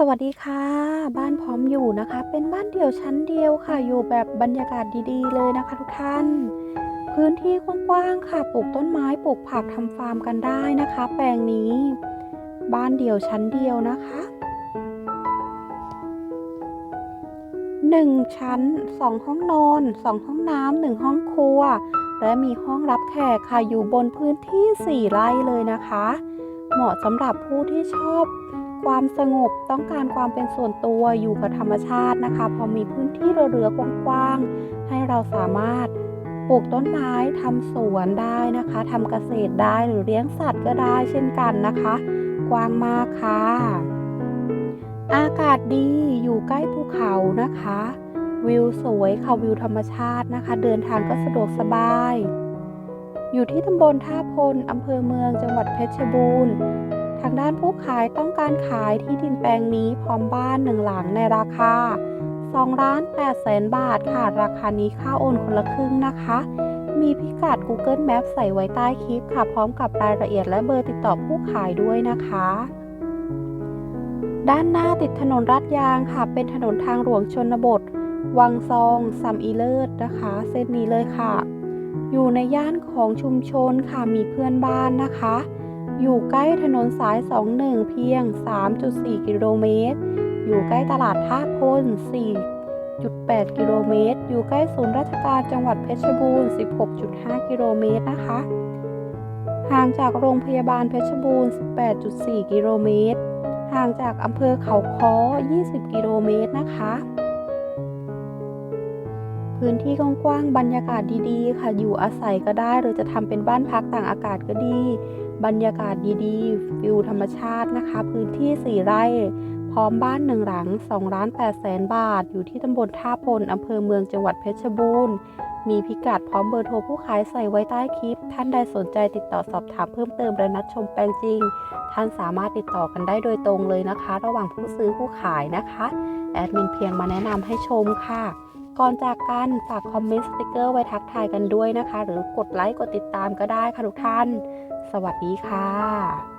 สวัสดีค่ะ บ้านพร้อมอยู่นะคะ เป็นบ้านเดี่ยวชั้นเดียวค่ะ อยู่แบบบรรยากาศดีๆ เลยนะคะทุกท่าน พื้นที่กว้างๆค่ะ ปลูกต้นไม้ปลูกผักทำฟาร์มกันได้นะคะ แปลงนี้ บ้านเดี่ยวชั้นเดียวนะคะหนึ่งชั้นสองห้องนอนสองห้องน้ำหนึ่งห้องครัว และมีห้องรับแขกค่ะอยู่บนพื้นที่สี่ไร่เลยนะคะ เหมาะสำหรับผู้ที่ชอบ ความสงบต้องการความเป็นส่วนตัวอยู่กับธรรมชาตินะคะ พอมีพื้นที่เรือๆกว้างๆให้เราสามารถปลูกต้นไม้ทำสวนได้นะคะทำเกษตรได้หรือเลี้ยงสัตว์ก็ได้เช่นกันนะคะ กว้างมากค่ะ อากาศดีอยู่ใกล้ภูเขานะคะ วิวสวยค่ะวิวธรรมชาตินะคะ เดินทางก็สะดวกสบาย อยู่ที่ตำบลท่าพลอำเภอเมืองจังหวัดเพชรบูรณ์ ทางด้านผู้ขายต้องการขายที่ดินแปลงนี้พร้อมบ้านหนึ่งหลังในราคา2ล้าน8แสนบาทค่ะ ราคานี้ค่าโอนคนละครึ่งนะคะ มีพิกัด Google Map ใส่ไว้ใต้คลิปค่ะ พร้อมกับรายละเอียดและเบอร์ติดต่อผู้ขายด้วยนะคะ ด้านหน้าติดถนนลาดยางค่ะ เป็นถนนทางหลวงชนบท วังซองซัมอีเลิศนะคะ เส้นนี้เลยค่ะ อยู่ในย่านของชุมชนค่ะ มีเพื่อนบ้านนะคะ อยู่ใกล้ถนนสาย 21 เพียง 3.4 กิโลเมตร อยู่ใกล้ตลาดท่าพล4.8 กิโลเมตร อยู่ใกล้ศูนย์ราชการจังหวัดเพชรบูรณ์ 16.5 กิโลเมตรนะคะ ห่างจากโรงพยาบาลเพชรบูรณ์ 18.4 กิโลเมตร ห่างจากอำเภอเขาค้อ 20 กิโลเมตรนะคะพื้นที่กว้างๆ บรรยากาศดีๆ ค่ะ อยู่อาศัยก็ได้ หรือจะทำเป็นบ้านพักต่างอากาศก็ดี บรรยากาศดีๆวิวธรรมชาตินะคะ พื้นที่ 4 ไร่ พร้อมบ้านหนึ่งหลัง2ล้าน8แสนบาท อยู่ที่ตำบลท่าพลอำเภอเมืองจังหวัดเพชรบูรณ์ มีพิกัดพร้อมเบอร์โทรผู้ขายใส่ไว้ใต้คลิป ท่านใดสนใจติดต่อสอบถามเพิ่มเติมและนัดชมแปลงจริง ท่านสามารถติดต่อกันได้โดยตรงเลยนะคะ ระหว่างผู้ซื้อผู้ขายนะคะ แอดมินเพียงมาแนะนำให้ชมค่ะก่อนจากกันฝากคอมเมนต์สติกเกอร์ไว้ทักทายกันด้วยนะคะ หรือกดไลค์กดติดตามก็ได้ค่ะทุกท่าน สวัสดีค่ะ